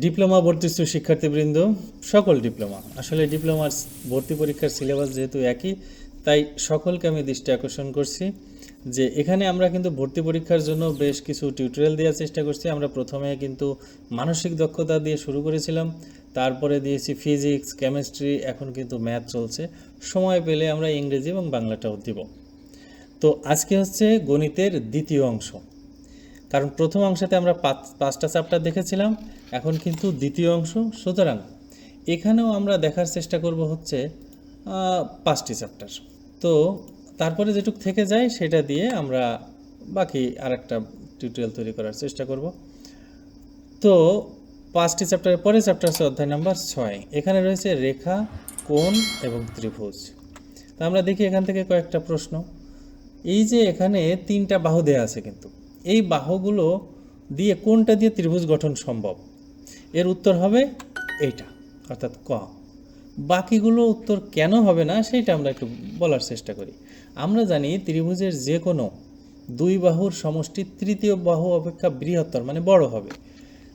Diploma ভর্তিস্থ শিক্ষার্থীবৃন্দ, সকল diploma. আসলে ডিপ্লোমার ভর্তি পরীক্ষার সিলেবাস যেহেতু একই, তাই সকলকে আমি দৃষ্টি আকর্ষণ করছি যে এখানে আমরা কিন্তু ভর্তি পরীক্ষার জন্য বেশ কিছু টিউটোরিয়াল দেওয়ার চেষ্টা করছি। আমরা প্রথমে কিন্তু মানসিক দক্ষতা দিয়ে শুরু করেছিলাম, তারপরে দিয়েছি ফিজিক্স কেমিস্ট্রি এখন কিন্তু ম্যাথ চলছে। সময় পেলে আমরা ইংরেজি এবং বাংলাটাও দিব। তো আজকে হচ্ছে গণিতের দ্বিতীয় অংশ। কারণ প্রথম অংশতে আমরা পাঁচ- পাঁচটা চ্যাপ্টার দেখেছিলাম, এখন কিন্তু দ্বিতীয় অংশ। সুতরাং এখানেও আমরা দেখার চেষ্টা করব হচ্ছে পাঁচটি চ্যাপ্টার তো তারপরে যেটুক থেকে যায় সেটা দিয়ে আমরা বাকি আরেকটা টিউটোরিয়াল তৈরি করার চেষ্টা করব। তো পাঁচটি চ্যাপ্টারের পরে চ্যাপ্টার হচ্ছে অধ্যায় নাম্বার ছয়। এখানে রয়েছে রেখা, কোণ এবং ত্রিভুজ। তা আমরা দেখি এখান থেকে কয়েকটা প্রশ্ন। এই যে এখানে তিনটা বাহু দেয়া আছে কিন্তু। এই বাহুগুলো দিয়ে কোনটা দিয়ে ত্রিভুজ গঠন সম্ভব? এর উত্তর হবে এইটা, অর্থাৎ ক। বাকিগুলো উত্তর কেন হবে না সেটা আমরা একটু বলার চেষ্টা করি। আমরা জানি ত্রিভুজের যে কোনো দুই বাহুর সমষ্টি তৃতীয় বাহু অপেক্ষা বৃহত্তর মানে বড় হবে।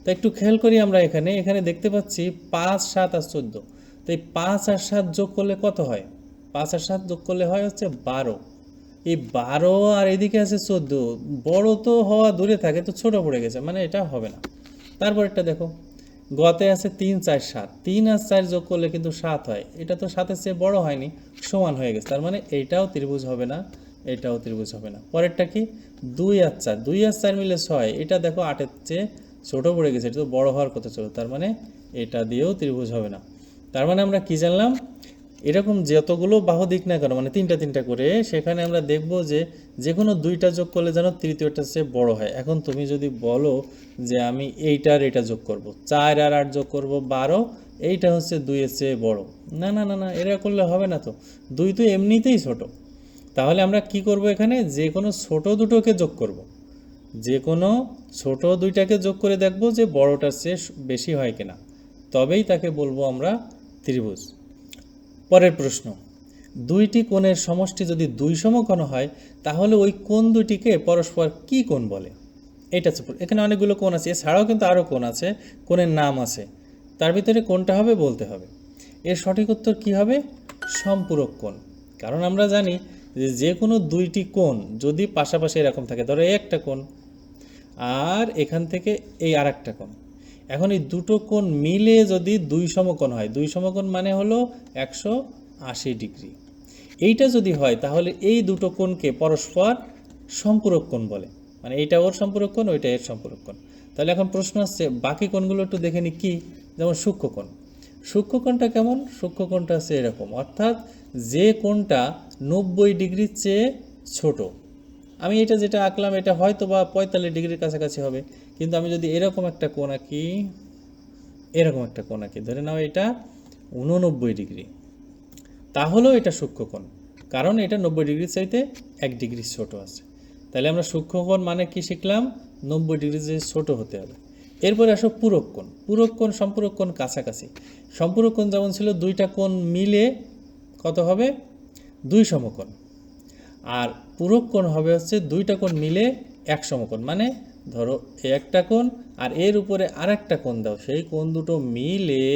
তো একটু খেয়াল করি আমরা এখানে। এখানে দেখতে পাচ্ছি পাঁচ, সাত আর চোদ্দ। তো এই পাঁচ আর সাত যোগ করলে কত হয়? পাঁচ আর সাত যোগ করলে হয় হচ্ছে বারো। এই বারো আর এদিকে আছে চোদ্দ, বড় তো হওয়া দূরে থাকে, তো ছোট পড়ে গেছে মানে এটা হবে না। তারপর একটা দেখো, গতে আছে তিন চার সাত, তিন আর চার যোগ করলে কিন্তু সাত হয়, এটা তো সাতের চেয়ে বড় হয়নি, সমান হয়ে গেছে, তার মানে এইটাও ত্রিভুজ হবে না, এটাও ত্রিভুজ হবে না। পরেরটা কি? দুই আর চার, দুই আর চার মিলে ছয়, এটা দেখো আটের চেয়ে ছোট পড়ে গেছে, এটা তো বড় হওয়ার কথা ছিল, তার মানে এটা দিয়েও ত্রিভুজ হবে না। তার মানে আমরা কি জানলাম? এরকম যতগুলো বাহু দিক না কেন মানে তিনটা তিনটা করে, সেখানে আমরা দেখব যে যে কোনো দুইটা যোগ করলে যেন তৃতীয়টা চেয়ে বড় হয়। এখন তুমি যদি বলো যে আমি এইটার এটা যোগ করব, চার আর আট যোগ করব বারো, এইটা হচ্ছে দুইয়ের চেয়ে বড়। না না না না, এরা করলে হবে না তো। দুই তো এমনিতেই ছোট। তাহলে আমরা কি করব এখানে? যে কোনো ছোট দুটোকে যোগ করব। যে কোনো ছোট দুইটাকে যোগ করে দেখব যে বড়টার চেয়ে বেশি হয় কিনা। তবেই তাকে বলব আমরা ত্রিভুজ। পরের প্রশ্ন, দুইটি কোণের সমষ্টি যদি দুই সমকোণ হয়, তাহলে ওই কোণ দুইটিকে পরস্পর কি কোণ বলে? এটা এখানে অনেকগুলো কোণ আছে, এছাড়াও কিন্তু আরও কোণ আছে, কোণের নাম আছে। তার ভিতরে কোনটা হবে বলতে হবে। এর সঠিক উত্তর কি হবে? সম্পূরক কোণ। কারণ আমরা জানি যে যে কোনো দুইটি কোণ যদি পাশাপাশি এরকম থাকে, ধরো এই একটা কোণ, আর এখান থেকে এই আর একটা কোণ। এখন এই দুটো কোণ মিলে যদি দুই সমকোণ হয়, দুই সমকোণ মানে হলো একশো আশি ডিগ্রি। এইটা যদি হয়, তাহলে এই দুটো কোণকে পরস্পর সম্পূরক কোণ বলে। মানে এইটা ওর সম্পূরক কোণ, ওইটা এর সম্পূরক কোণ। তাহলে এখন প্রশ্ন আসছে, বাকি কোণগুলো একটু দেখে নি কি? যেমন সূক্ষ্মকোণ সূক্ষ্মকোণটা কেমন? সূক্ষ্মকোণটা আছে এরকম। অর্থাৎ যে কোণটা নব্বই ডিগ্রির চেয়ে ছোট আমি এটা যেটা আঁকলাম, এটা হয়তো বা পঁয়তাল্লিশ ডিগ্রির কাছাকাছি হবে। কিন্তু আমি যদি এরকম একটা কোণ আঁকি, এরকম একটা কোণ আঁকি, ধরে নাও এটা উননব্বই ডিগ্রি। তাহলেও এটা সূক্ষ্মকোণ কারণ এটা নব্বই ডিগ্রির চাইতে এক ডিগ্রি ছোট আছে। তাহলে আমরা সূক্ষ্মকোণ মানে কি শিখলাম? নব্বই ডিগ্রি যে ছোট হতে হবে। এরপরে আসো পূরক কোণ। পূরক কোণ, সম্পূরক কোণ কাছাকাছি। সম্পূরক কোণ যেমন ছিল, দুইটা কোণ মিলে কত হবে? দুই সমকোণ। আর পূরক কোণ হবে হচ্ছে দুইটা কোণ মিলে এক সমকোণ। মানে ধরো একটা কোণ আর এর উপরে আরেকটা কোণ দাও। সেই কোণ দুটো মিলে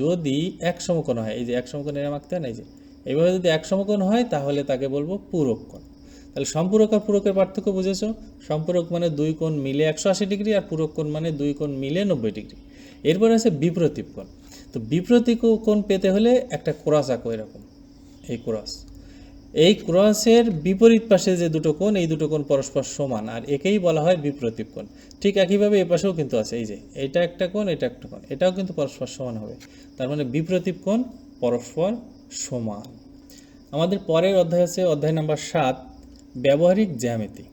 যদি এক সমকোণ হয়, এই যে এক সমকোণ এরম মাখতে না, এই যে। এইভাবে যদি এক সমকোণ হয়, তাহলে তাকে বলব পূরক কোণ। তাহলে সম্পূরক আর পূরকের পার্থক্য বুঝেছ? সম্পূরক মানে দুই কোণ মিলে একশো আশি ডিগ্রি আর পূরক কোণ মানে দুই কোণ মিলে নব্বই ডিগ্রি। এরপরে আছে বিপ্রতীপ কোণ। তো বিপ্রতীপ কোণ পেতে হলে একটা ক্রস আঁকো এরকম, এই ক্রস। এই ক্রসের বিপরীত পাশে যে দুটো কোণ, এই দুটো কোণ পরস্পর সমান, আর একেই বলা হয় বিপ্রতীপ কোণ। ঠিক একইভাবে এ পাশেও কিন্তু আছে, এই যে, এটা একটা কোণ, এটা একটা কোণ, এটাও কিন্তু পরস্পর সমান হবে। তার মানে বিপ্রতীপ কোণ পরস্পর সমান। আমাদের পরের অধ্যায় আছে, অধ্যায় নাম্বার সাত, ব্যবহারিক জ্যামিতি।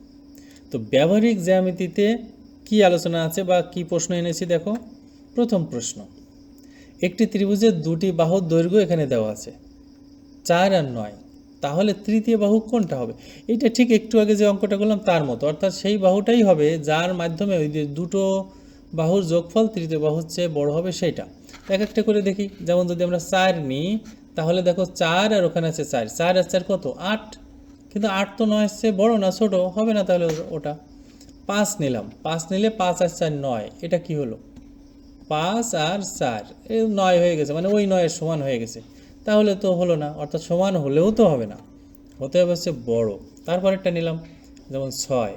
তো ব্যবহারিক জ্যামিতিতে কি আলোচনা আছে বা কি প্রশ্ন এনেছি দেখো? প্রথম প্রশ্ন, একটি ত্রিভুজের দুটি বাহুর দৈর্ঘ্য এখানে দেওয়া আছে, চার আর নয়। তাহলে তৃতীয় বাহু কোনটা হবে? এটা ঠিক একটু আগে যে অঙ্কটা করলাম, তার মতো। অর্থাৎ সেই বাহুটাই হবে যার মাধ্যমে ওই যে দুটো বাহুর যোগফল তৃতীয় বাহুর চেয়ে বড় হবে সেইটা এক একটা করে দেখি। যেমন যদি আমরা চার নিই, তাহলে দেখো চার আর ওখানে আছে চার। চার আর চার কত? আট। কিন্তু আট তো নয় চেয়ে বড় না ছোট? হবে না তাহলে ওটা। পাঁচ নিলাম। পাঁচ নিলে পাঁচ আর চার নয়। এটা কি হলো? পাঁচ আর চার। এ নয় হয়ে গেছে। মানে ওই নয়ের সমান হয়ে গেছে। তাহলে তো হলো না, অর্থাৎ সমান হলেও তো হবে না। হতে হবে হচ্ছে বড়। তারপরেরটা নিলাম, যেমন ছয়।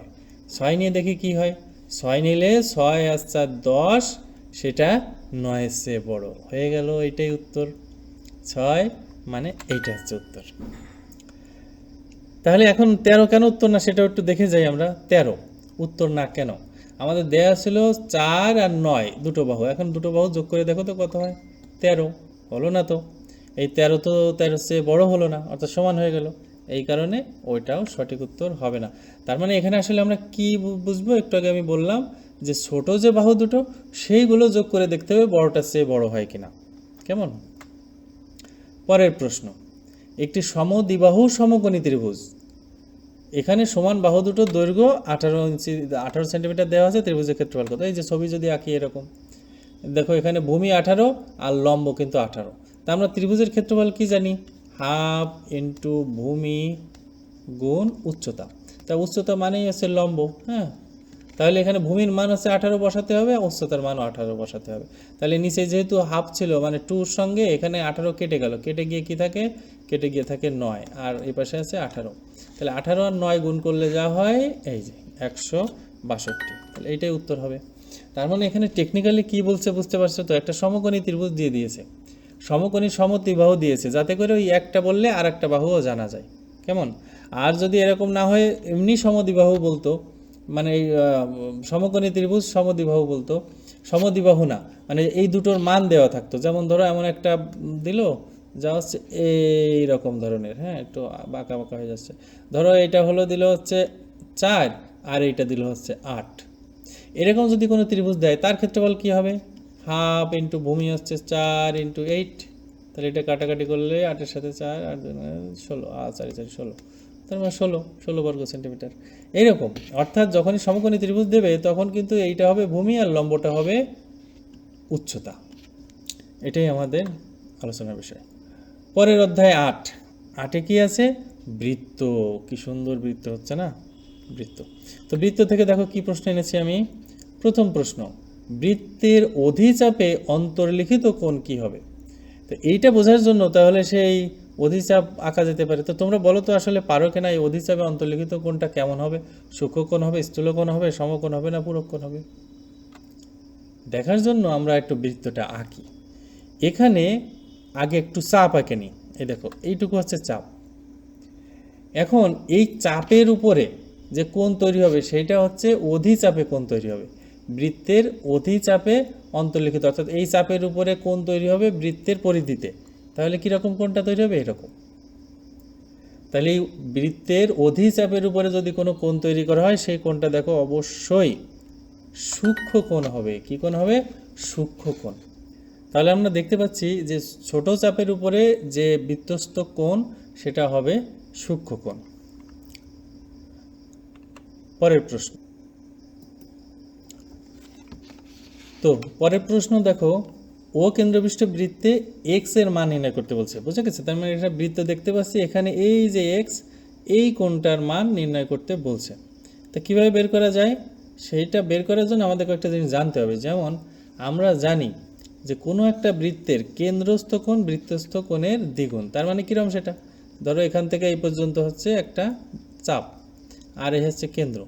ছয় নিয়ে দেখি কি হয়? ছয় নিলে ছয় আর চার দশ, সেটা নয়ের চেয়ে বড়। হয়ে গেল এটাই উত্তর। ছয় মানে এইটা হচ্ছে উত্তর। তাহলে এখন তেরো কেন উত্তর না, সেটাও একটু দেখে যাই আমরা। তেরো, উত্তর না কেন? আমাদের দেয়া ছিল চার আর নয়, দুটো বাহু। এখন দুটো বাহু যোগ করে দেখো তো কত হয়? তেরো, হলো না তো? এই তেরো তো তেরো চেয়ে বড় হলো না, অর্থাৎ সমান হয়ে গেল। এই কারণে ওইটাও সঠিক উত্তর হবে না। তার মানে এখানে আসলে আমরা কি বুঝব? একটু আগে আমি বললাম যে ছোট যে বাহু দুটো, সেইগুলো যোগ করে দেখতে হবে বড়টার চেয়ে বড় হয় কিনা। কেমন? পরের প্রশ্ন, একটি সমদ্বিবাহু সমকোণী ত্রিভুজ এখানে সমান বাহু দুটো দৈর্ঘ্য আঠারো ইঞ্চি, আঠারো সেন্টিমিটার দেওয়া আছে, ত্রিভুজের ক্ষেত্রফল কত? এই যে ছবি যদি আঁকি এরকম। দেখো এখানে ভূমি আঠারো আর লম্ব কিন্তু আঠারো। তা আমরা ত্রিভুজের ক্ষেত্রফল কি জানি? হাফ ইন্টু ভূমি গুণ উচ্চতা। তা উচ্চতা মানেই হচ্ছে লম্ব হ্যাঁ? তাহলে এখানে ভূমির মান হচ্ছে আঠারো বসাতে হবে, উচ্চতার মানও আঠারো বসাতে হবে। তাহলে নিচে যেহেতু হাফ ছিল মানে টুর সঙ্গে এখানে আঠারো কেটে গেল। কেটে গিয়ে কি থাকে? কেটে গিয়ে থাকে নয়, আর এই পাশে আছে আঠারো। তাহলে আঠারো আর নয় গুণ করলে যা হয়, এই যে একশো বাষট্টি। তাহলে এইটাই উত্তর হবে। তার মানে এখানে টেকনিক্যালি কি বলছে বুঝতে পারছ তো? একটা সমকোণী ত্রিভুজ দিয়ে দিয়েছে। সমকোণী সমদ্বিবাহু দিয়েছে, যাতে করে ওই একটা বললে আর একটা বাহুও জানা যায়। কেমন? আর যদি এরকম না হয়, এমনি সমদ্বিবাহু বলতো মানে এই সমকোণী ত্রিভুজ সমদ্বিবাহু বলতো। সমদ্বিবাহু না মানে এই দুটোর মান দেওয়া থাকতো। যেমন ধরো, এমন একটা দিল, যা হচ্ছে এই রকম ধরনের হ্যাঁ একটু বাঁকা বাঁকা হয়ে যাচ্ছে। ধরো, এটা হলো দিল হচ্ছে চার, আর এইটা দিল হচ্ছে আট। এরকম যদি কোনো ত্রিভুজ দেয়, তার ক্ষেত্রফল কী হবে? হাফ ইন্টু ভূমি হচ্ছে চার ইন্টু এইট তাহলে এটা কাটাকাটি করলে আটের সাথে চার, আট ষোলো। আর চারি চারি, ষোলো। তার মানে ষোলো ষোলো বর্গ সেন্টিমিটার এইরকম অর্থাৎ যখনই সমকোণী ত্রিভুজ দেবে, তখন কিন্তু এইটা হবে ভূমি আর লম্বটা হবে উচ্চতা। এটাই আমাদের আলোচনার বিষয়। পরের অধ্যায় আট। আটে কি আছে? বৃত্ত। কি সুন্দর বৃত্ত হচ্ছে না? বৃত্ত। তো বৃত্ত থেকে দেখো কি প্রশ্ন এনেছি আমি? প্রথম প্রশ্ন বৃত্তের অধিচাপে অন্তর্লিখিত কোণ কি হবে? তো এইটা বোঝার জন্য তাহলে সেই অধিচাপ আঁকা যেতে পারে। তো তোমরা বলো তো আসলে পারো কিনা এই অধিচাপে অন্তর্লিখিত কোণটা কেমন হবে? সূক্ষ্মকোণ হবে স্থূলকোণ হবে সমকোণ হবে না পুরক্ষণ হবে? দেখার জন্য আমরা একটু বৃত্তটা আঁকি। এখানে আগে একটু চাপ আঁকে নিই। এই দেখো, এইটুকু হচ্ছে চাপ। এখন এই চাপের উপরে যে কোণ তৈরি হবে, সেটা হচ্ছে অধিচাপে কোণ তৈরি হবে। বৃত্তের অধিচাপে অন্তর্লিখিত, অর্থাৎ এই চাপের উপরে কোণ তৈরি হবে বৃত্তের পরিধিতে। তাহলে কীরকম কোণটা তৈরি হবে? এরকম। তাহলে এই বৃত্তের অধিচাপের উপরে যদি কোনো কোণ তৈরি করা হয়, সেই কোণটা দেখো অবশ্যই সূক্ষ্ম কোণ হবে। কি কোণ হবে? সূক্ষ্ম কোণ। তাহলে আমরা দেখতে পাচ্ছি যে ছোট চাপের উপরে যে বৃত্তস্থ কোণ, সেটা হবে সূক্ষ্ম কোণ। পরের প্রশ্ন। তো পরের প্রশ্ন দেখো, ও কেন্দ্রবিষ্ট বৃত্তে এক্সের মান নির্ণয় করতে বলছে, বুঝে গেছে? তার মানে এটা বৃত্ত দেখতে পাচ্ছি, এখানে এই যে এক্স এই কোণটার মান নির্ণয় করতে বলছে। তা কীভাবে বের করা যায়? সেইটা বের করার জন্য আমাদের কয়েকটা জিনিস জানতে হবে। যেমন, আমরা জানি যে কোনো একটা বৃত্তের কেন্দ্রস্থ কোণ বৃত্তস্থ কোণের দ্বিগুণ। তার মানে কীরকম সেটা? ধরো এখান থেকে এই পর্যন্ত হচ্ছে একটা চাপ, আর এ হচ্ছে কেন্দ্র।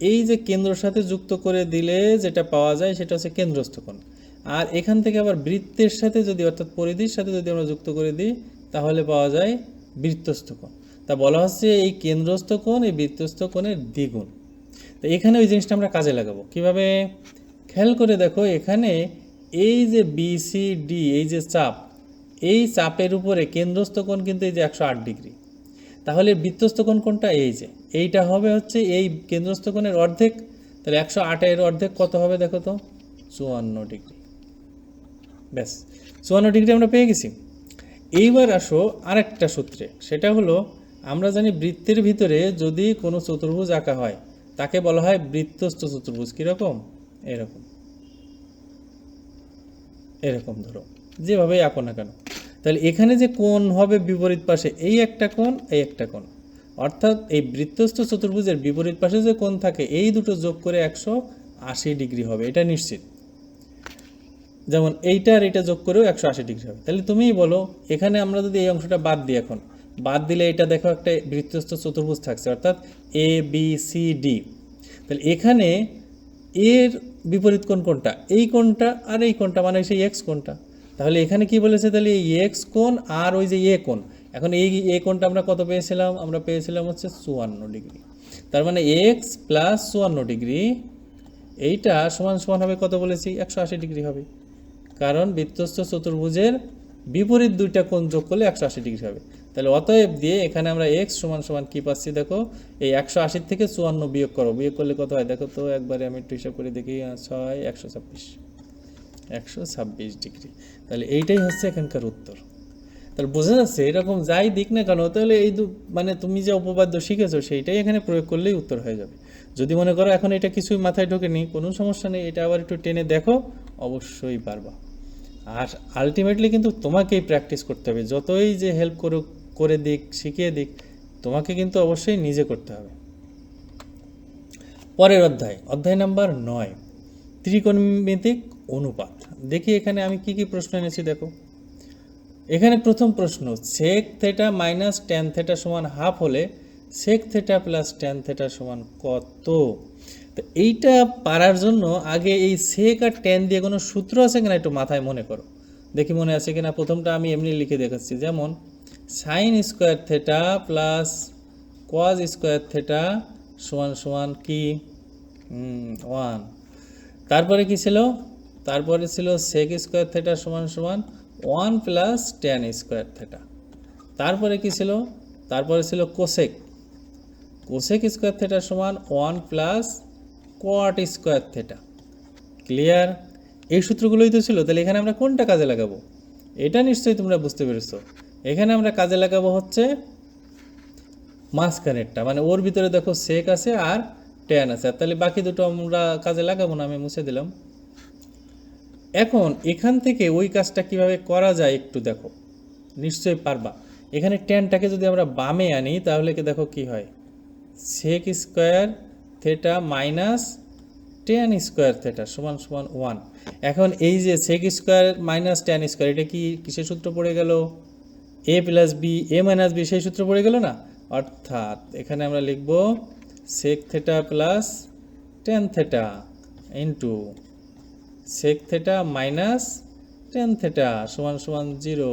এই যে কেন্দ্রর সাথে যুক্ত করে দিলে যেটা পাওয়া যায় সেটা হচ্ছে কেন্দ্রস্থ কোণ। আর এখান থেকে আবার বৃত্তের সাথে যদি অর্থাৎ পরিধির সাথে যদি আমরা যুক্ত করে দিই, তাহলে পাওয়া যায় বৃত্তস্থ কোণ। তা বলা হচ্ছে এই কেন্দ্রস্থ কোণ, এই বৃত্তস্থ কোণের দ্বিগুণ। তো এখানে ওই জিনিসটা আমরা কাজে লাগাবো। কীভাবে? খেয়াল করে দেখো এখানে এই যে বিসিডি এই যে চাপ, এই চাপের উপরে কেন্দ্রস্থ কোণ কিন্তু এই যে একশো আট ডিগ্রি। তাহলে বৃত্তস্থ কোণ কোনটা এই যে। এইটা হবে হচ্ছে এই কেন্দ্রস্থ কোণের অর্ধেক, তাহলে একশো আটের অর্ধেক কত হবে দেখো তো? চুয়ান্ন ডিগ্রি। ব্যাস, চুয়ান্ন ডিগ্রি আমরা পেয়ে গেছি। এইবার আসো আরেকটা সূত্রে, সেটা হলো আমরা জানি বৃত্তের ভিতরে যদি কোনো চতুর্ভুজ আঁকা হয়, তাকে বলা হয় বৃত্তস্থ চতুর্ভুজ, কীরকম? এরকম। এরকম ধরো, যেভাবেই আঁকো না কেন। তাহলে এখানে যে কোণ হবে বিপরীত পাশে, এই একটা কোণ, এই একটা কোণ। অর্থাৎ এই বৃত্তস্থ চতুর্ভুজের বিপরীত পাশে যে কোণ থাকে, এই দুটো যোগ করে একশো আশি ডিগ্রি হবে, এটা নিশ্চিত। যেমন এইটা আর এটা যোগ করেও একশো আশি ডিগ্রি হবে। তাহলে তুমিই বলো, এখানে আমরা যদি এই অংশটা বাদ দিই এখন, বাদ দিলে এটা দেখো একটা বৃত্তস্থ চতুর্ভুজ থাকছে, অর্থাৎ এ বি সি ডি তাহলে এখানে এর বিপরীত কোণ কোনটা এই কোণটা আর এই কোণটা মানে সেই এক্স কোণটা। তাহলে এখানে কি বলেছে? তাহলে এই এক্স কোণ আর ওই যে এ কোণ। এখন এই এ কোণটা আমরা কত পেয়েছিলাম? আমরা পেয়েছিলাম হচ্ছে চুয়ান্ন ডিগ্রি। তার মানে এক্স প্লাস চুয়ান্ন ডিগ্রি, এইটা সমান সমান হবে কত বলেছি? একশো আশি ডিগ্রি হবে। কারণ বৃত্তস্থ চতুর্ভুজের বিপরীত দুইটা কোণ যোগ করলে একশো আশি ডিগ্রি হবে। তাহলে অতএব দিয়ে এখানে আমরা এক্স সমান সমান কি পাচ্ছি? দেখো, এই একশো আশির থেকে চুয়ান্ন বিয়োগ করো। বিয়োগ করলে কত হয়? দেখো তো, একবারে আমি একটু হিসাব করে দেখি। ছয়, একশো ছাব্বিশ। একশো ছাব্বিশ ডিগ্রি। তাহলে এইটাই হচ্ছে এখানকার উত্তর। তাহলে বোঝা যাচ্ছে, এরকম যাই দিক না কেন, তাহলে এই মানে তুমি যে উপপাদ্য শিখেছো, সেইটাই এখানে প্রয়োগ করলেই উত্তর হয়ে যাবে। যদি মনে করো এখন এটা কিছুই মাথায় ঢোকে ঢোকেনি, কোনো সমস্যা নেই, এটা আবার একটু টেনে দেখো, অবশ্যই পারবা। আর আলটিমেটলি কিন্তু তোমাকেই প্র্যাকটিস করতে হবে, যতই যে হেল্প করুক, করে দিক, শিখিয়ে দিক, তোমাকে কিন্তু অবশ্যই নিজে করতে হবে। পরের অধ্যায় অধ্যায় নাম্বার নয়, ত্রিকোণমিতিক অনুপাত। দেখি এখানে আমি কি কি প্রশ্ন এনেছি, দেখো। এখানে প্রথম প্রশ্ন sec theta minus tan theta সমান হাফ হলে sec theta plus tan theta সমান কত? তো এইটা পারার জন্য আগে এই সেক আর টেন দিয়ে কোনো সূত্র আছে কিনা একটু মাথায় মনে করো। দেখি মনে আছে কিনা, প্রথমটা আমি এমনি লিখে দেখাচ্ছি। যেমন sine square theta plus cos square theta সমান সমান কি? ওয়ান তারপরে কি ছিল? তারপরে ছিল সেক স্কোয়ার থেটা সমান সমান one plus tan square theta. তারপরে কি ছিল? তারপরে ছিল কোসেক। কোসেক স্কোয়ার থেটা সমান one plus cot square theta. Clear? এই সূত্রগুলোই তো ছিল। তাহলে এখানে আমরা কোনটা কাজে লাগাবো? এটা নিশ্চয়ই তোমরা বুঝতে পেরেছ। এখানে আমরা কাজে লাগাবো হচ্ছে মাঝখানেরটা। মানে ওর ভিতরে দেখো সেক আছে আর ট্যান আছে। তাহলে বাকি দুটো আমরা কাজে লাগাবো না? আমি মুছে দিলাম। এখন এখান থেকে ওই কাজটা কীভাবে করা যায় একটু দেখো। নিশ্চয়ই পারবা। এখানে টেনটাকে যদি আমরা বামে আনি, তাহলে কি দেখো কি হয়? Sec square theta minus tan square theta সমান সমান ওয়ান এখন এই যে sec square minus tan square এটা কি কিসের সূত্র পড়ে গেল? A plus B A minus B সেই সূত্র পড়ে গেল না? অর্থাৎ এখানে আমরা লিখব sec theta plus tan theta into sec theta minus tan theta সমান সমান জিরো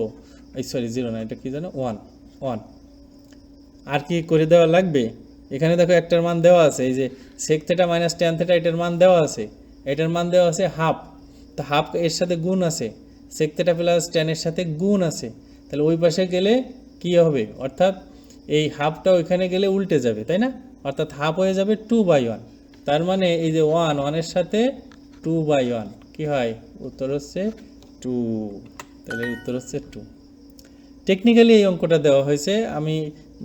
এই সরি জিরো না, এটা কি জানো? ওয়ান ওয়ান আর কি করে দেওয়া লাগবে? এখানে দেখো একটার মান দেওয়া আছে, এই যে sec theta minus tan theta এটার মান দেওয়া আছে, এটার মান দেওয়া আছে হাফ তো হাফ এর সাথে গুণ আছে সেক থেটা প্লাস টেনের সাথে গুণ আছে, তাহলে ওই পাশে গেলে কি হবে? অর্থাৎ এই হাফটা ওইখানে গেলে উল্টে যাবে, তাই না? অর্থাৎ হাফ হয়ে যাবে টু বাই ওয়ান তার মানে এই যে ওয়ান ওয়ানের সাথে টু বাই ওয়ান কী হয়? উত্তর হচ্ছে টু তাহলে উত্তর হচ্ছে টু টেকনিক্যালি এই অঙ্কটা দেওয়া হয়েছে। আমি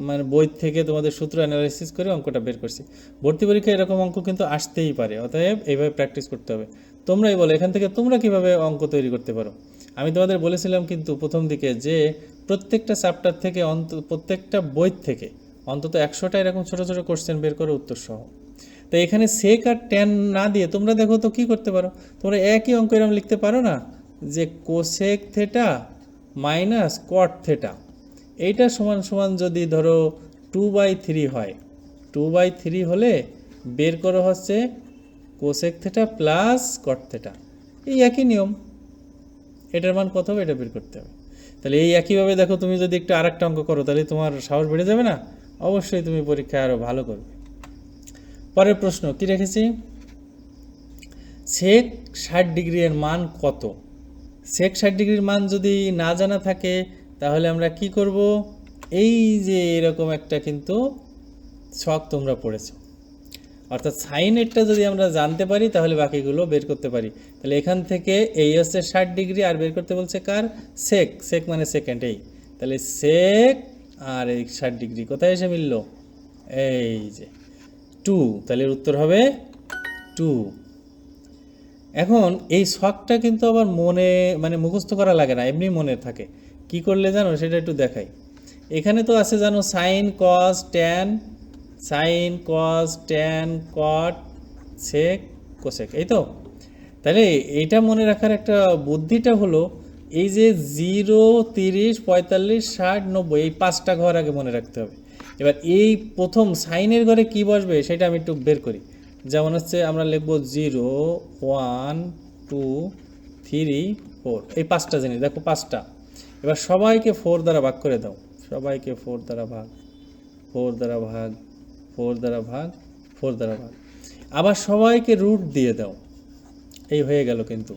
মানে বই থেকে তোমাদের সূত্র অ্যানালাইসিস করে অঙ্কটা বের করছি। ভর্তি পরীক্ষায় এরকম অঙ্ক কিন্তু আসতেই পারে, অতএব এইভাবে প্র্যাকটিস করতে হবে। তোমরাই বলো, এখান থেকে তোমরা কীভাবে অঙ্ক তৈরি করতে পারো? আমি তোমাদের বলেছিলাম কিন্তু প্রথম দিকে যে প্রত্যেকটা চ্যাপ্টার থেকে অন্ত, প্রত্যেকটা বই থেকে অন্তত একশোটা এরকম ছোটো ছোটো কোশ্চেন বের করে উত্তর সহ তো এখানে সেক আর ট্যান না দিয়ে তোমরা দেখো তো কি করতে পারো? তোমরা একই অঙ্ক এরকম লিখতে পারো না যে cosec theta minus cot theta এইটা সমান সমান যদি ধরো টু বাই থ্রি হয়। টু বাই থ্রি হলে বের করো হচ্ছে cosec theta plus cot theta এই একই নিয়ম। এটার মান কত হবে? এটা বের করতে হবে। তাহলে এই একইভাবে দেখো তুমি যদি একটু আরেকটা অঙ্ক করো, তাহলে তোমার সাহস বেড়ে যাবে না? অবশ্যই তুমি পরীক্ষায় আরও ভালো করবে। পরের প্রশ্ন, কি রেখেছি? সেক ষাট ডিগ্রির মান কত? সেক ষাট ডিগ্রির মান যদি না জানা থাকে, তাহলে আমরা কি করব? এই যে এরকম একটা কিন্তু শখ তোমরা পড়েছো। অর্থাৎ সাইন সাইনেরটা যদি আমরা জানতে পারি, তাহলে বাকিগুলো বের করতে পারি। তাহলে এখান থেকে এই হচ্ছে ষাট ডিগ্রি, আর বের করতে বলছে কার? সেক। সেক মানে সেকেন্ড, এই। তাহলে সেক আর এই ষাট ডিগ্রি কোথায় এসে মিলল? এই যে। টু, তাহলে এর উত্তর হবে টু। এখন এই শখটা কিন্তু আবার মনে মানে মুখস্থ করা লাগে না, এমনি মনে থাকে। কি করলে জানো? সেটা একটু দেখাই। এখানে তো আছে জানো sine cos tan sine cos tan cot sec cosec এই তো? তাহলে এইটা মনে রাখার একটা বুদ্ধিটা হলো, এই যে জিরো তিরিশ, পঁয়তাল্লিশ, ষাট, নব্বই, এই পাঁচটা ঘর আগে মনে রাখতে হবে। এবার এই প্রথম সাইনের ঘরে কি বসবে সেটা আমি একটু বের করি। যেমন হচ্ছে আমরা লিখব zero, one, two, three, four. এই পাঁচটা জিনিস, দেখো পাঁচটা। এবার সবাইকে ফোর দ্বারা ভাগ করে দাও। সবাইকে ফোর দ্বারা ভাগ, ফোর দ্বারা ভাগ, ফোর দ্বারা ভাগ, ফোর দ্বারা ভাগ। আবার সবাইকে রুট দিয়ে দাও। এই হয়ে গেল কিন্তু,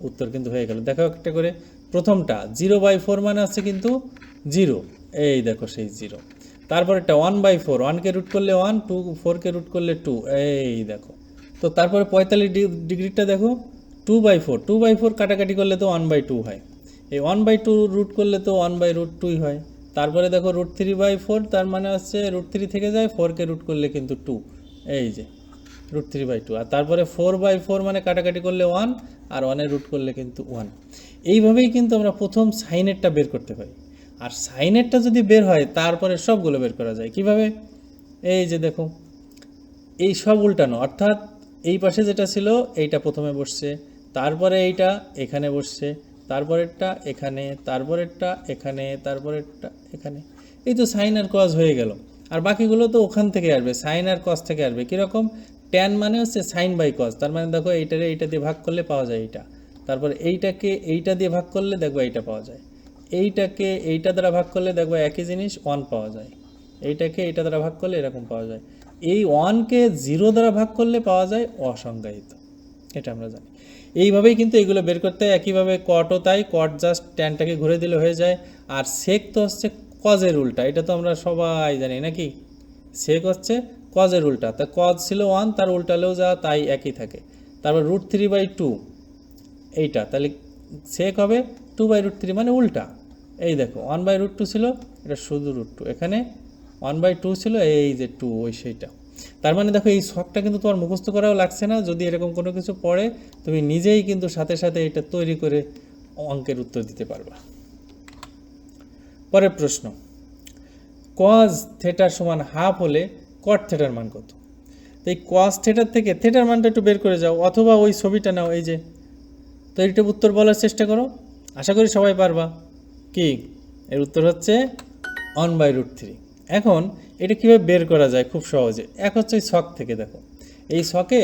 উত্তর কিন্তু হয়ে গেল। দেখো একটা করে প্রথমটা, জিরো বাই ফোর মানে আছে কিন্তু জিরো। এই দেখো সেই জিরো। তারপরেরটা ওয়ান বাই ফোর ওয়ানকে রুট করলে ওয়ান টু ফোরকে রুট করলে টু এই দেখো। তো তারপরে পঁয়তাল্লিশ ডিগ্রিটা দেখো two by four two by four কাটাকাটি করলে তো ওয়ান বাই টু হয়। এই ওয়ান বাই টু রুট করলে তো ওয়ান বাই রুট টুই হয়। তারপরে দেখো রুট থ্রি বাই ফোর তার মানে হচ্ছে রুট থ্রি থেকে যায় ফোরকে রুট করলে কিন্তু টু এই যে রুট থ্রি বাই টু আর তারপরে ফোর বাই ফোর মানে কাটাকাটি করলে ওয়ান আর ওয়ানের রুট করলে কিন্তু ওয়ান এইভাবেই কিন্তু আমরা প্রথম সাইনেরটা বের করতে পারি। আর সাইনেরটা যদি বের হয়, তারপরে সবগুলো বের করা যায়। কীভাবে? এই যে দেখো, এই সব উল্টানো। অর্থাৎ এই পাশে যেটা ছিল, এইটা প্রথমে বসছে, তারপরে এইটা এখানে বসছে, তারপরেরটা এখানে তারপরেরটা এখানে তারপরেরটা এখানে। এই তো সাইন আর কজ হয়ে গেল। আর বাকিগুলো তো ওখান থেকে আসবে, সাইন আর কজ থেকে আসবে। কীরকম? ট্যান মানে হচ্ছে সাইন বাই কজ তার মানে দেখো, এইটারে এইটা দিয়ে ভাগ করলে পাওয়া যায় এইটা। তারপর এইটাকে এইটা দিয়ে ভাগ করলে দেখব এইটা পাওয়া যায়। এইটাকে এইটা দ্বারা ভাগ করলে দেখব একই জিনিস ওয়ান পাওয়া যায়। এইটাকে এইটা দ্বারা ভাগ করলে এরকম পাওয়া যায়। এই ওয়ানকে জিরো দ্বারা ভাগ করলে পাওয়া যায় অসংজ্ঞায়িত। এটা আমরা জানি। এইভাবেই কিন্তু এগুলো বের করতে একইভাবে কটও তাই। কট জাস্ট ট্যানটাকে ঘুরে দিলে হয়ে যায়। আর সেক তো হচ্ছে কজের উল্টা। এটা তো আমরা সবাই জানি, নাকি? সেক হচ্ছে কজের উল্টা। তা কজ ছিল ওয়ান তার উল্টালেও যা, তাই একই থাকে। তারপর রুট থ্রি বাই টু এইটা। তাহলে সেক হবে টু বাই রুট থ্রি মানে উল্টা। এই দেখো ওয়ান বাই রুট টু ছিল, এটা শুধু রুট টু এখানে ওয়ান বাই টু ছিল, এই যে টু ওই সেইটা। তার মানে দেখো, এই শখটা কিন্তু তোমার মুখস্থ করাও লাগছে না। যদি এরকম কোনো কিছু পড়ে, তুমি নিজেই কিন্তু সাথে সাথে এটা তৈরি করে অঙ্কের উত্তর দিতে পারবা। পরের প্রশ্ন কজ থেটার সমান হাফ হলে কট থেটার মান কত? তো এই কজ থেটার থেকে থেটার মানটা একটু বের করে যাও, অথবা ওই ছবিটা নাও, এই যে, তো এইটা উত্তর বলার চেষ্টা করো। আশা করি সবাই পারবা। কি? এর উত্তর হচ্ছে অন বাই রুট থ্রি এখন এটা কীভাবে বের করা যায় খুব সহজে? এক হচ্ছে ওই শখ থেকে, দেখো। এই শখে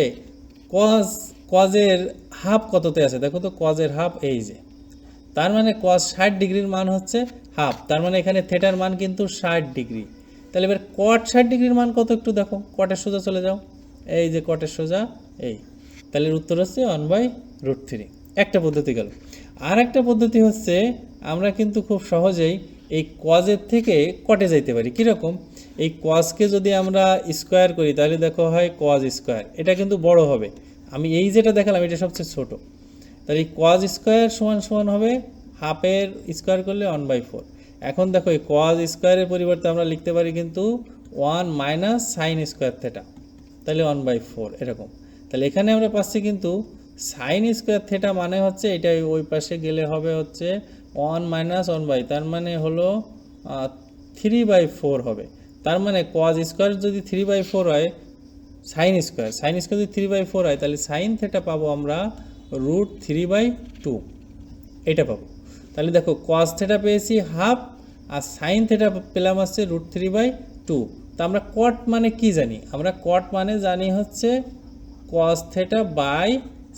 কজ কজের হাফ কততে আছে? দেখো তো কজের হাফ এই যে। তার মানে কজ ষাট ডিগ্রির মান হচ্ছে হাফ তার মানে এখানে থেটার মান কিন্তু ষাট ডিগ্রি। তাহলে এবার কট ষাট ডিগ্রির মান কত একটু দেখো? কটের সোজা চলে যাও। এই যে কটের সোজা, এই। তাহলে উত্তর হচ্ছে ওয়ান বাই রুট থ্রি একটা পদ্ধতি গেল। আর একটা পদ্ধতি হচ্ছে আমরা কিন্তু খুব সহজেই এই কজের থেকে কটে যাইতে পারি। কীরকম? এই কজকে যদি আমরা স্কোয়ার করি, তাহলে দেখো হয় কজ স্কোয়ার এটা কিন্তু বড় হবে। আমি এই যেটা দেখালাম, এটা সবচেয়ে ছোট। তাহলে এই কজ স্কোয়ার সমান সমান হবে হাফের স্কোয়ার করলে ওয়ান বাই ফোর এখন দেখো এই কজ স্কোয়ারের পরিবর্তে আমরা লিখতে পারি কিন্তু one minus sine square theta তাহলে ওয়ান বাই ফোর এরকম। তাহলে এখানে আমরা পাচ্ছি কিন্তু সাইন স্কোয়ার থেটা মানে হচ্ছে এটা ওই পাশে গেলে হবে হচ্ছে ওয়ান মাইনাস ওয়ান বাই তার মানে হলো থ্রি বাই ফোর হবে। তার মানে কজ স্কোয়ার যদি থ্রি বাই ফোর হয় সাইন স্কোয়ার সাইন স্কোয়ার যদি থ্রি বাই ফোর হয়, তাহলে সাইন থেটা পাবো আমরা রুট থ্রি বাই টু এটা পাবো। তাহলে দেখো কজ থেটা পেয়েছি হাফ আর সাইন থেটা পেলাম হচ্ছে রুট থ্রি বাই টু তা আমরা কট মানে কি জানি? আমরা কট মানে জানি হচ্ছে cos theta by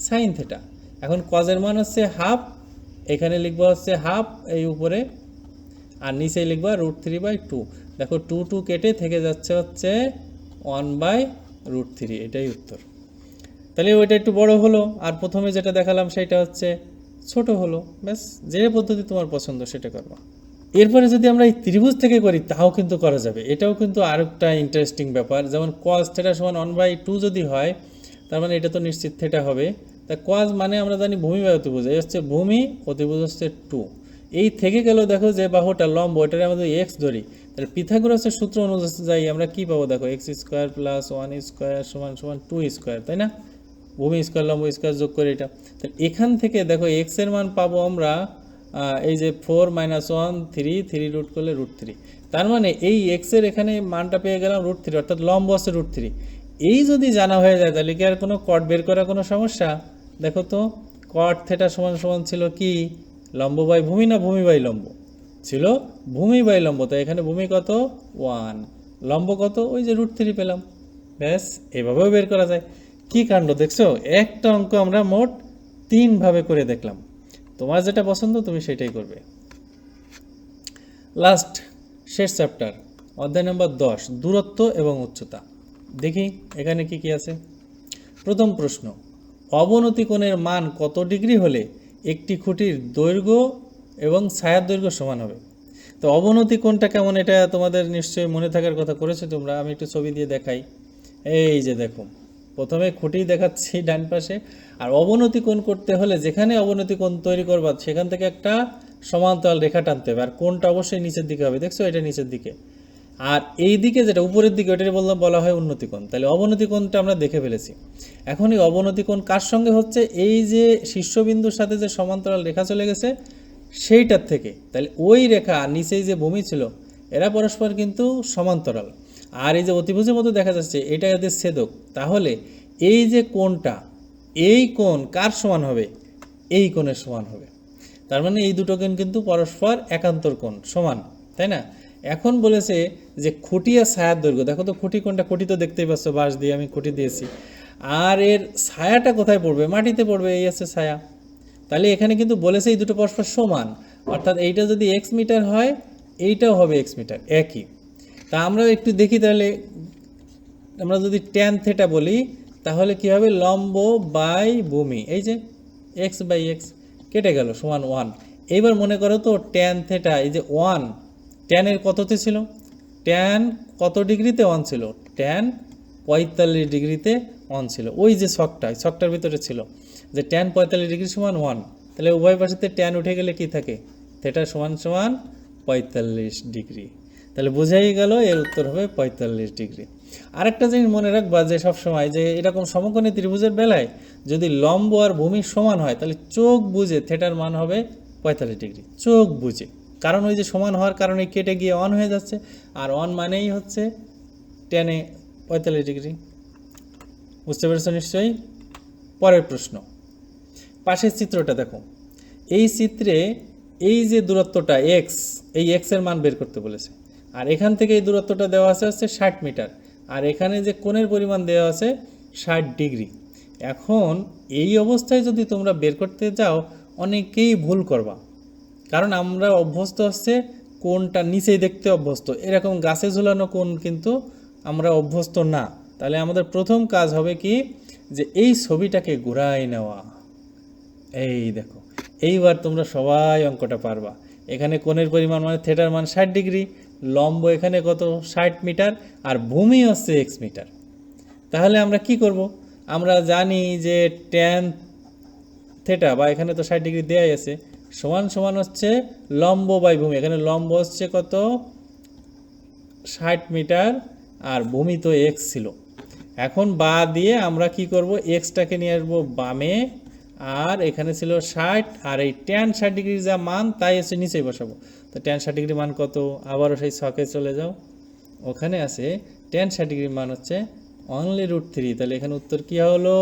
sine theta এখন কজের মান হচ্ছে হাফ এখানে লিখব হচ্ছে হাফ এই উপরে। আর নিচে লিখবা রুট থ্রি বাই টু দেখো টু টু কেটে থেকে যাচ্ছে হচ্ছে ওয়ান বাই রুট থ্রি এটাই উত্তর। তাহলে ওইটা একটু বড় হলো, আর প্রথমে যেটা দেখালাম সেটা হচ্ছে ছোট হলো। ব্যাস, যে পদ্ধতি তোমার পছন্দ সেটা করবা। এরপরে যদি আমরা এই ত্রিভুজ থেকে করি, তাও কিন্তু করা যাবে। এটাও কিন্তু আরেকটা ইন্টারেস্টিং ব্যাপার। যেমন কজ থেটা সমান ওয়ান বাই টু যদি হয় তার মানে এটা তো নিশ্চিত থেটা হবে। তা কজ মানে আমরা জানি ভূমি বা অতিভুজ, এই হচ্ছে ভূমি, অতিভুজ হচ্ছে টু। এই থেকে গেল দেখো যে বাহুটা লম্ব, এটারে আমাদের এক্স ধরি, তাহলে পিথাগোরাসের সূত্র অনুযায়ী আমরা কি পাবো? দেখো x square plus one square সমান সমান টু স্কোয়ার তাই না? ভূমি স্কোয়ার লম্ব স্কোয়ার যোগ করে এটা। তাহলে এখান থেকে দেখো এক্সের মান পাবো আমরা এই যে four minus one three three root করলে রুট থ্রি তার মানে এই এক্সের এখানে মানটা পেয়ে গেলাম রুট থ্রি অর্থাৎ লম্ব আছে রুট থ্রি এই যদি জানা হয়ে যায়, তাহলে কি আর কোনো কট বের করার কোনো সমস্যা? দেখো তো কট থেটা সমান সমান ছিল কি? লম্ব বাই ভূমি না ভূমি বাই লম্ব? ছিল ভূমি বাই লম্ব তো এখানে ভূমি কত? ওয়ান লম্ব কত? ওই যে রুট থ্রি পেলাম। ব্যাস, এভাবেও বের করা যায়। কি কাণ্ড, দেখছ? একটা অঙ্ক আমরা মোট তিনভাবে করে দেখলাম। তোমার যেটা পছন্দ, তুমি সেটাই করবে। লাস্ট শেষ চ্যাপ্টার অধ্যায় নম্বর দশ, দূরত্ব এবং উচ্চতা। দেখি, এখানে কি কি আছে? প্রথম প্রশ্ন, অবনতি কোণের মান কত ডিগ্রি হলে একটি খুঁটির দৈর্ঘ্য এবং ছায়ার দৈর্ঘ্য সমান হবে? তো অবনতি কোণটা কেমন এটা তোমাদের নিশ্চয়ই মনে থাকার কথা করেছ তোমরা, আমি একটু ছবি দিয়ে দেখাই। এই যে দেখো, প্রথমে খুঁটি দেখাচ্ছি ডান পাশে, আর অবনতি কোণ করতে হলে যেখানে অবনতি কোণ তৈরি করবা, সেখান থেকে একটা সমান্তরাল রেখা টানতে হবে, আর কোণটা অবশ্যই নিচের দিকে হবে, দেখছ? এটা নিচের দিকে। আর এই দিকে যেটা, উপরের দিকে ওটাই বললাম, বলা হয় উন্নতি কোণ তাহলে অবনতি কোণটা আমরা দেখে ফেলেছি। এখন এই অবনতি কোণ কার সঙ্গে হচ্ছে? এই যে শীর্ষবিন্দুর সাথে যে সমান্তরাল রেখা চলে গেছে, সেইটার থেকে। তাহলে ওই রেখা নিচেই যে ভূমি ছিল, এরা পরস্পর কিন্তু সমান্তরাল। আর এই যে অতিভুজের মতো দেখা যাচ্ছে, এটা এদের ছেদক, তাহলে এই যে কোণটা, এই কোণ কার সমান হবে? এই কোণের সমান হবে। তার মানে এই দুটো কোণ কিন্তু পরস্পর একান্তর কোণ, সমান, তাই না? এখন বলেছে যে খুঁটি আর ছায়ার দৈর্ঘ্য, দেখো তো খুঁটি কোনটা, খুঁটি তো দেখতেই পাচ্ছ, বাঁশ দিয়ে আমি খুঁটি দিয়েছি। আর এর ছায়াটা কোথায় পড়বে? মাটিতে পড়বে, এই আছে ছায়া। তাহলে এখানে কিন্তু বলেছে এই দুটো পরস্পর সমান। অর্থাৎ এইটা যদি এক্স মিটার হয়, এইটাও হবে এক্স মিটার, একই। তা আমরা একটু দেখি তাহলে, আমরা যদি ট্যান থেটা বলি, তাহলে কি হবে? লম্ব বাই ভূমি, এই যে এক্স বাই এক্স কেটে গেল, সমান ওয়ান এইবার মনে করো তো ট্যান থেটা এই যে ওয়ান ট্যানের কততে ছিল? ট্যান কত ডিগ্রিতে অন ছিল? ট্যান পঁয়তাল্লিশ ডিগ্রিতে অন ছিল। ওই যে ছকটা ওই ছকটার ভিতরে ছিল যে ট্যান পঁয়তাল্লিশ ডিগ্রি সমান ওয়ান তাহলে উভয় পাশেতে ট্যান উঠে গেলে কি থাকে? থেটা সমান সমান পঁয়তাল্লিশ ডিগ্রি। তাহলে বোঝাই গেল এর উত্তর হবে পঁয়তাল্লিশ ডিগ্রি। আরেকটা জিনিস মনে রাখবা যে সবসময় যে এরকম সমকোণী ত্রিভুজের বেলায় যদি লম্ব আর ভূমি সমান হয়, তাহলে চোখ বুঝে থেটার মান হবে পঁয়তাল্লিশ ডিগ্রি। চোখ বুঝে। কারণ ওই যে সমান হওয়ার কারণে কেটে গিয়ে অন হয়ে যাচ্ছে। আর অন মানেই হচ্ছে টেনে পঁয়তাল্লিশ ডিগ্রি। বুঝতে পেরেছ নিশ্চয়ই? পরের প্রশ্ন। পাশের চিত্রটা দেখো। এই চিত্রে এই যে দূরত্বটা এক্স এই এক্সের মান বের করতে বলেছে। আর এখান থেকে এই দূরত্বটা দেওয়া আছে হচ্ছে ষাট মিটার। আর এখানে যে কোণের পরিমাণ দেওয়া আছে ষাট ডিগ্রি। এখন এই অবস্থায় যদি তোমরা বের করতে যাও, অনেকেই ভুল করবা। কারণ আমরা অভ্যস্ত হচ্ছে কোনটা নিচেই দেখতে অভ্যস্ত। এরকম গাছে ঝুলানো কোন কিন্তু আমরা অভ্যস্ত না। তাহলে আমাদের প্রথম কাজ হবে কি যে এই ছবিটাকে ঘুরাই নেওয়া। এই দেখো, এইবার তোমরা সবাই অঙ্কটা পারবা। এখানে কোণের পরিমাণ মানে থেটার মান ষাট ডিগ্রি, লম্ব এখানে কত? ষাট মিটার, আর ভূমি হচ্ছে এক্স মিটার। তাহলে আমরা কি করব? আমরা জানি যে ট্যান থেটা বা এখানে তো ষাট ডিগ্রি দেওয়াই আছে সমান সমান হচ্ছে লম্ব বাই ভূমি। এখানে লম্ব হচ্ছে কত? ষাট মিটার, আর ভূমি তো এক্স ছিল। এখন বা দিয়ে আমরা কি করব? এক্সটাকে নিয়ে আসব বামে, আর এখানে ছিল ষাট, আর এই ট্যান ষাট ডিগ্রির যা মান, তাই এসে নিচেই বসাবো। তো ট্যান ষাট ডিগ্রি মান কত? আবারও সেই ছকে চলে যাও। ওখানে আছে ট্যান ষাট ডিগ্রির মান হচ্ছে অনলি রুট থ্রি তাহলে এখানে উত্তর কি হলো?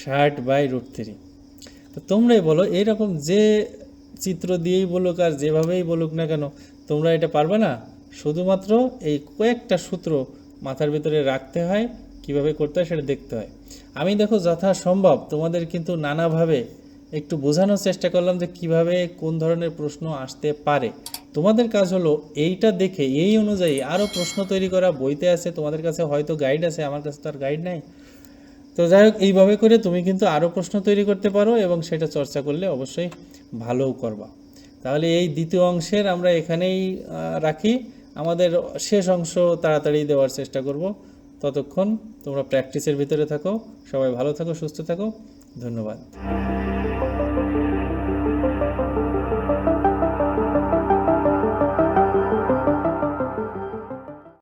ষাট বাই রুট থ্রি তো তোমরাই বলো, এইরকম যে চিত্র দিয়েই বলুক আর যেভাবেই বলুক না কেন, তোমরা এটা পারবে না? শুধুমাত্র এই কয়েকটা সূত্র মাথার ভিতরে রাখতে হয়, কীভাবে করতে হয় সেটা দেখতে হয়। আমি দেখো যথাসম্ভব তোমাদের কিন্তু নানাভাবে একটু বোঝানোর চেষ্টা করলাম যে কীভাবে কোন ধরনের প্রশ্ন আসতে পারে। তোমাদের কাজ হলো এইটা দেখে, এই অনুযায়ী আরও প্রশ্ন তৈরি করা, বইতে আছে, তোমাদের কাছে হয়তো গাইড আছে, আমার কাছে তো আর গাইড নাই। তো যাই হোক, এইভাবে করে তুমি কিন্তু আরও প্রশ্ন তৈরি করতে পারো এবং সেটা চর্চা করলে অবশ্যই ভালোও করবা। তাহলে এই দ্বিতীয় অংশের আমরা এখানেই রাখি। আমাদের শেষ অংশ তাড়াতাড়ি দেওয়ার চেষ্টা করব। ততক্ষণ তোমরা প্র্যাকটিসের ভিতরে থাকো। সবাই ভালো থাকো, সুস্থ থাকো। ধন্যবাদ।